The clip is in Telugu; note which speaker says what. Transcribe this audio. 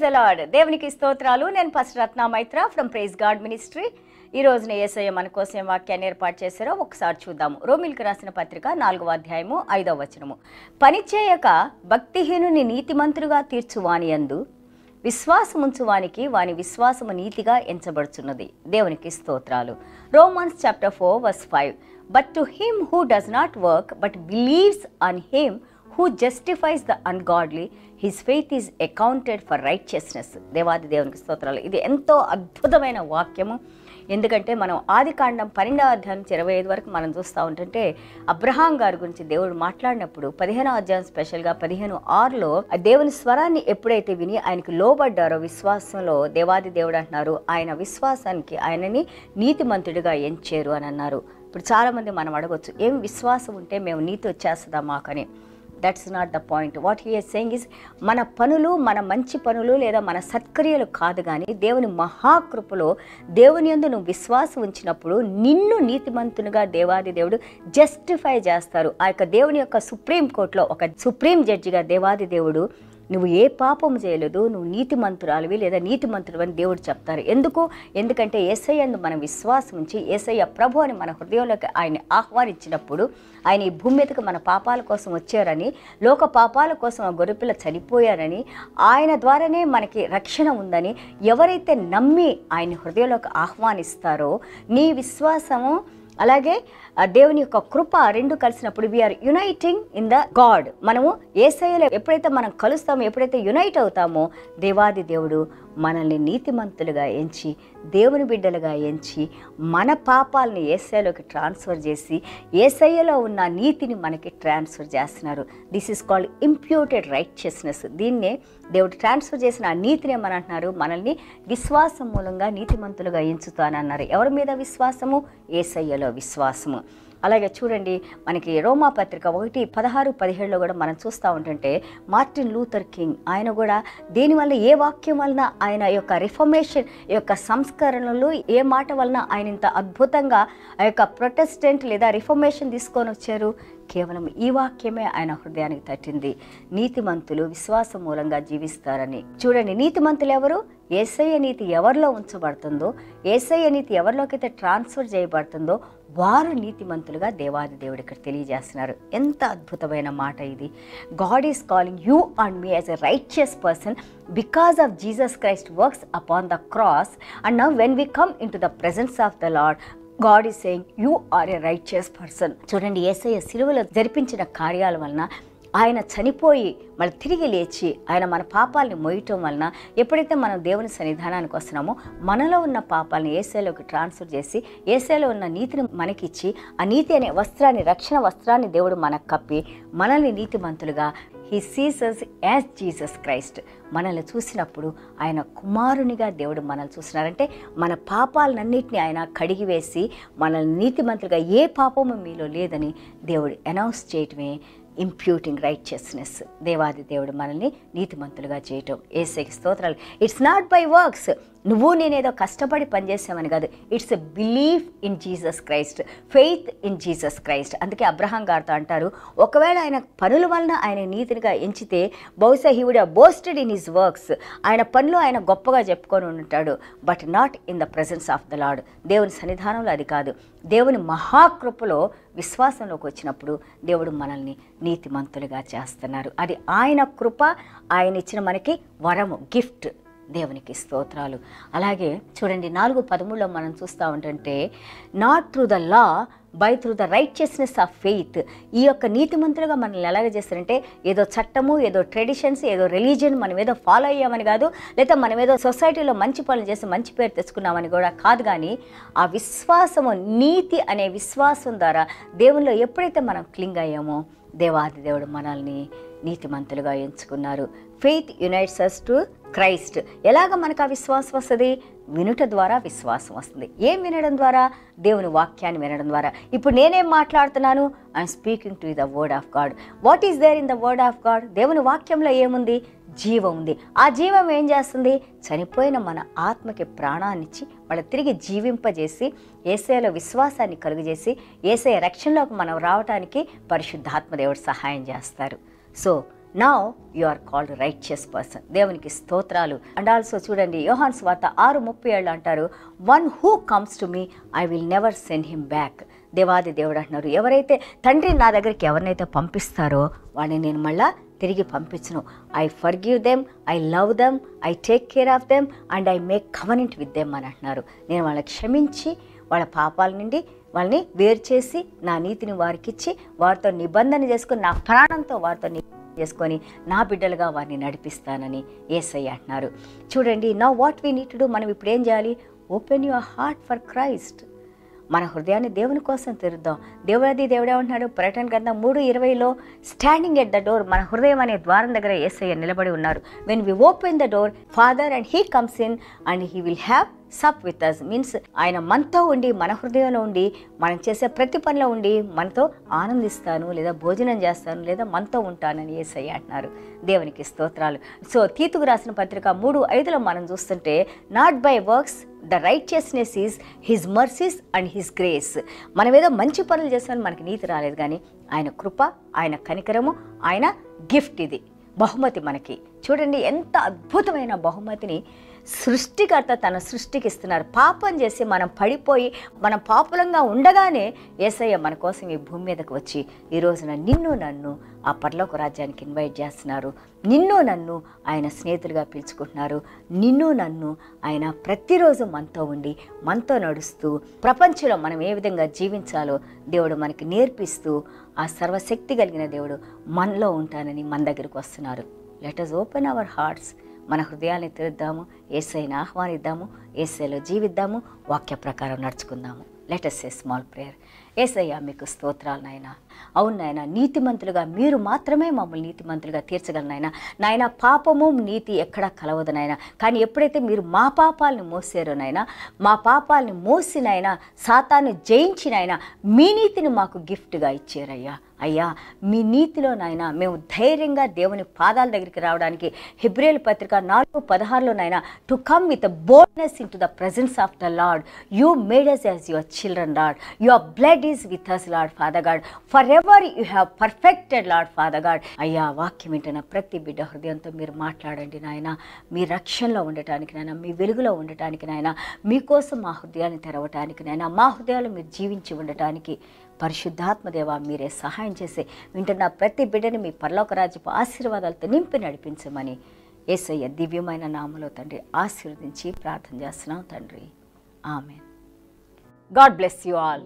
Speaker 1: ప్రైజ్ అలాడ్ దేవునికి స్తోత్రాలు. నేను first Ratna Maitra from praise God ministry ఈ రోజున ఏసయ్య మన కోసం వాక్యాన్ని ఏర్పాటు చేశారో ఒకసారి చూద్దాము. రోమిల్కి రాసిన పత్రిక నాలుగవ అధ్యాయము ఐదవ వచనము. పనిచేయక భక్తిహీనుని నీతిమంతుడుగా తీర్చువాని అందు విశ్వాసముంచువానికి వాని విశ్వాసము నీతిగా ఎంచబడుచున్నది. దేవునికి స్తోత్రాలు. Romans chapter four verse five but to him who does not work but believes on him who justifies the ungodly his faith is accounted for righteousness దేవాది దేవునికి స్తోత్రాలు. ఇది ఎంతో అద్భుతమైన వాక్యము. ఎందుకంటే మనం ఆది కాండం పన్నెండవ అధ్యాయం ఇరవై ఐదు వరకు మనం చూస్తూ ఉంటుంటే అబ్రహాం గారి గురించి దేవుడు మాట్లాడినప్పుడు పదిహేనో అధ్యాయం స్పెషల్గా పదిహేను ఆరులో ఆ దేవుని స్వరాన్ని ఎప్పుడైతే విని ఆయనకు లోబడ్డారో విశ్వాసంలో దేవాది దేవుడు అంటున్నారు ఆయన విశ్వాసానికి ఆయనని నీతిమంతుడిగా ఎంచారు అని అన్నారు. ఇప్పుడు చాలామంది మనం అడగొచ్చు ఏం విశ్వాసం ఉంటే మేము నీతి వచ్చేస్తుందా మాకని? That's not the point what he saying is మన పనులు మన మంచి పనులు లేదా మన సత్క్రియలు కాదు కానీ దేవుని మహాకృపలో దేవుని యందు నువ్వు విశ్వాసం ఉంచినప్పుడు నిన్ను నీతిమంతునిగా దేవాది దేవుడు జస్టిఫై చేస్తారు. ఆ యొక్క దేవుని యొక్క సుప్రీం కోర్టులో ఒక సుప్రీం జడ్జిగా దేవాది దేవుడు నువ్వు ఏ పాపం చేయలేదు నువ్వు నీతి మంత్రాలవి లేదా నీతిమంతుడు అని దేవుడు చెప్తారు. ఎందుకు? ఎందుకంటే ఏసయ్యందు మనం విశ్వాసం ఉంచి ఏసయ్య ప్రభు అని మన హృదయంలోకి ఆయన ఆహ్వానించినప్పుడు ఆయన ఈ భూమి మీదకి మన పాపాల కోసం వచ్చారని లోక పాపాల కోసం ఆ గొర్రెపిల్ల చనిపోయారని ఆయన ద్వారానే మనకి రక్షణ ఉందని ఎవరైతే నమ్మి ఆయన హృదయంలోకి ఆహ్వానిస్తారో నీ విశ్వాసము అలాగే దేవుని యొక్క కృప రెండు కలిసినప్పుడు we are uniting in the God మనము ఏసైలో ఎప్పుడైతే మనం కలుస్తామో ఎప్పుడైతే యునైట్ అవుతామో దేవాది దేవుడు మనల్ని నీతిమంతులుగా ఎంచి దేవుని బిడ్డలుగా ఎంచి మన పాపాలని ఏసైలోకి ట్రాన్స్ఫర్ చేసి ఏసైలో ఉన్న నీతిని మనకి ట్రాన్స్ఫర్ చేస్తున్నారు. This is called imputed righteousness దీన్నే దేవుడు ట్రాన్స్ఫర్ చేసిన ఆ నీతిని ఏమనంటున్నారు? మనల్ని విశ్వాసం మూలంగా నీతిమంతులుగా ఎంచుతానన్నారు. ఎవరి మీద విశ్వాసము? ఏసయ్యలో విశ్వాసము. అలాగే చూడండి మనకి రోమా పత్రిక ఒకటి పదహారు పదిహేడులో కూడా మనం చూస్తూ ఉంటుంటే మార్టిన్ లూథర్ కింగ్ ఆయన కూడా దీనివల్ల ఏ వాక్యం వలన ఆయన యొక్క రిఫర్మేషన్ యొక్క సంస్కరణలు ఏ మాట వలన ఆయన ఇంత అద్భుతంగా ఆ యొక్క ప్రొటెస్టెంట్ లేదా రిఫర్మేషన్ తీసుకొని వచ్చారు? కేవలం ఈ వాక్యమే ఆయన హృదయానికి తట్టింది. నీతిమంతులు విశ్వాసం మూలంగా జీవిస్తారని. చూడండి నీతిమంతులు ఎవరు? ఏసయ్య నీతి ఎవరిలో ఉంచబడుతుందో ఏసయ్య నీతి ఎవరిలోకైతే ట్రాన్స్ఫర్ చేయబడుతుందో వారు నీతిమంతులుగా దేవాది దేవుడు ఇక్కడ తెలియజేస్తున్నారు. ఎంత అద్భుతమైన మాట ఇది. God is calling you and me as a righteous person because of Jesus Christ works upon the cross and now when we come into the presence of the Lord God is saying you are a righteous person చూడండి ఏసయ్య సిలువలో జరిపించిన కార్యాల వలన ఆయన చనిపోయి మళ్ళీ తిరిగి లేచి ఆయన మన పాపాలని మోయటం వలన ఎప్పుడైతే మనం దేవుని సన్నిధానానికి వస్తున్నామో మనలో ఉన్న పాపాలని ఏసేలోకి ట్రాన్స్ఫర్ చేసి ఏసేలో ఉన్న నీతిని మనకిచ్చి ఆ నీతి అనే వస్త్రాన్ని రక్షణ వస్త్రాన్ని దేవుడు మనకు కప్పి మనల్ని నీతిమంతులుగా he sees us as Jesus Christ మనల్ని చూసినప్పుడు ఆయన కుమారునిగా దేవుడు మనల్ని చూసినారంటే మన పాపాలన్నింటినీ ఆయన కడిగివేసి మనల్ని నీతిమంతులుగా ఏ పాపము మీలో లేదని దేవుడు అనౌన్స్ చేయటమే ఇంప్యూటింగ్ రైచియస్నెస్ దేవాది దేవుడు మనల్ని నీతిమంతులుగా చేయటం. ఏసైకి స్తోత్రాలు. ఇట్స్ నాట్ బై వర్క్స్ నువ్వు నేనేదో కష్టపడి పనిచేసామని కాదు. It's a belief in Jesus Christ faith in Jesus Christ అందుకే అబ్రహాం గారితో అంటారు ఒకవేళ ఆయన పనుల వలన ఆయన నీతినిగా ఎంచితే బహుశా he would boasted in his works ఆయన పనులు ఆయన గొప్పగా చెప్పుకొని ఉంటాడు but not in the presence of the Lord దేవుని సన్నిధానంలో అది కాదు. దేవుని మహాకృపలో విశ్వాసంలోకి వచ్చినప్పుడు దేవుడు మనల్ని నీతిమంతులుగా చేస్తున్నారు. అది ఆయన కృప ఆయన ఇచ్చిన మనకి వరము గిఫ్ట్. దేవునికి స్తోత్రాలు. అలాగే చూడండి నాలుగు పదమూడులో మనం చూస్తూ ఉంటుంటే not through the law by through the righteousness of faith ఈ యొక్క నీతిమంతులుగా మనల్ని ఎలాగ చేస్తారంటే ఏదో చట్టము ఏదో ట్రెడిషన్స్ ఏదో రిలీజియన్ మనం ఏదో ఫాలో అయ్యామని కాదు లేదా మనం ఏదో సొసైటీలో మంచి పనులు చేసి మంచి పేరు తెచ్చుకున్నామని కూడా కాదు కానీ ఆ విశ్వాసము నీతి అనే విశ్వాసం ద్వారా దేవునిలో ఎప్పుడైతే మనం క్లింగ్ అయ్యామో దేవాది దేవుడు మనల్ని నీతిమంతులుగా ఎంచుకున్నారు. Faith unites us to Christ ఎలాగ మనకు ఆ విశ్వాసం వస్తుంది? వినుట ద్వారా విశ్వాసం వస్తుంది. ఏం వినడం ద్వారా? దేవుని వాక్యాన్ని వినడం ద్వారా. ఇప్పుడు నేనేం మాట్లాడుతున్నాను? I'm speaking to the word of God what is there in the word of God దేవుని వాక్యంలో ఏముంది? జీవం ఉంది. ఆ జీవం ఏం చేస్తుంది? చనిపోయిన మన ఆత్మకి ప్రాణాన్నిచ్చి వాళ్ళ తిరిగి జీవింపజేసి ఏసఐలో విశ్వాసాన్ని కలుగజేసి ఏసఐ రక్షణలోకి మనం రావడానికి పరిశుద్ధాత్మ దేవుడు సహాయం చేస్తారు. So now you are called righteous person దేవునికి స్తోత్రాలు. అండ్ ఆల్సో చూడండి యోహాన్ స్వాత ఆరు ముప్పై ఏళ్ళు అంటారు one who comes to me I will never send him back దేవాది దేవుడు అంటున్నారు ఎవరైతే తండ్రి నా దగ్గరికి ఎవరినైతే పంపిస్తారో వాడిని నేను మళ్ళా తిరిగి పంపించను. I forgive them I love them I take care of them and I make covenant with them అని అంటున్నారు. నేను వాళ్ళని క్షమించి వాళ్ళ పాపాల నుండి వాళ్ళని వేరు చేసి నా నీతిని వారికిచ్చి వారితో నిబంధన చేసుకుని నా ప్రాణంతో వారితో చేసుకొని నా బిడ్డలుగా వారిని నడిపిస్తానని ఏసై అంటున్నారు. చూడండి నా వాట్ వీ నీట్ టు మనం ఇప్పుడు ఏం చేయాలి? Open your heart for Christ మన హృదయాన్ని దేవుని కోసం తెరుద్దాం. దేవుడది దేవుడే ఉంటున్నాడు పర్యటన గ్రంథం మూడు ఇరవైలో స్టాండింగ్ ఎట్ ద డోర్ మన హృదయం అనే ద్వారం దగ్గర ఏసయ్య నిలబడి ఉన్నారు. When we open the door father and he comes in and he will have sup with us means ఆయన మనతో ఉండి మన హృదయంలో ఉండి మనం చేసే ప్రతి పనిలో ఉండి మనతో ఆనందిస్తాను లేదా భోజనం చేస్తాను లేదా మనతో ఉంటానని ఏసయ్య అంటున్నారు. దేవునికి స్తోత్రాలు. సో తీతుకు రాసిన పత్రిక మూడు ఐదులో మనం చూస్తుంటే not by works the righteousness is his mercies and his grace మనం ఏదో మంచి పనులు చేస్తామని మనకి నీతి రాలేదు కానీ ఆయన కృప ఆయన కనికరము ఆయన గిఫ్ట్ ఇది. బహుమతి మనకి. చూడండి ఎంత అద్భుతమైన బహుమతిని సృష్టికర్త తన సృష్టికి ఇస్తున్నారు. పాపం చేసి మనం పడిపోయి మనం పాపులంగా ఉండగానే ఏసయ్య మన కోసం ఈ భూమి మీదకు వచ్చి ఈ రోజున నిన్ను నన్ను ఆ పర్లోక రాజ్యానికి ఇన్వైట్ చేస్తున్నారు. నిన్ను నన్ను ఆయన స్నేహితులుగా పిలుచుకుంటున్నారు. నిన్ను నన్ను ఆయన ప్రతిరోజు మనతో ఉండి మనతో నడుస్తూ ప్రపంచంలో మనం ఏ విధంగా జీవించాలో దేవుడు మనకి నేర్పిస్తూ ఆ సర్వశక్తి కలిగిన దేవుడు మనలో ఉంటానని మన దగ్గరికి వస్తున్నారు. లెటర్స్ ఓపెన్ అవర్ హార్ట్స్ మన హృదయాన్ని తెరుద్దాము. ఏసైని ఆహ్వానిద్దాము. ఏసైలో జీవిద్దాము. వాక్య ప్రకారం నడుచుకుందాము. Let a small prayer Yesayya మీకు స్తోత్రాలు నాయన. అవును నాయన నీతిమంతులుగా మీరు మాత్రమే మమ్మల్ని నీతిమంతులుగా తీర్చగలనైనా నాయన. పాపము నీతి ఎక్కడా కలవదు నాయన. కానీ ఎప్పుడైతే మీరు మా పాపాలను మోసారో నాయన మా పాపాలను మోసినైనా సాతాన్ని జయించినైనా మీ నీతిని మాకు గిఫ్ట్గా ఇచ్చారయ్యా. అయ్యా మీ నీతిలో నాయన మేము ధైర్యంగా దేవుని పాదాల దగ్గరికి రావడానికి హిబ్రేల్ పత్రిక నాలుగు పదహారులో నాయన to come with boldness into the presence of the Lord you made us as your children Lord your blood is with us Lord father God forever you have perfected Lord father God అయ్యా వాక్యం వింటున్న ప్రతి బిడ్డ హృదయంతో మీరు మాట్లాడండి నాయన. మీ రక్షణలో ఉండటానికి నాయన మీ వెలుగులో ఉండటానికి నాయన. మీకోసం మా హృదయాన్ని తెరవటానికి నాయన. మా హృదయాలు మీరు జీవించి ఉండటానికి పరిశుద్ధాత్మదేవ మీరే సహాయం చేసి వింటున్న ప్రతి బిడ్డని మీ పరలోక రాజ్యపు ఆశీర్వాదాలతో నింపి నడిపించమని ఏసయ్య దివ్యమైన నామలో తండ్రి ఆశీర్వదించి ప్రార్థన చేస్తున్నాం తండ్రి. ఆమె గాడ్ బ్లెస్ యు ఆల్.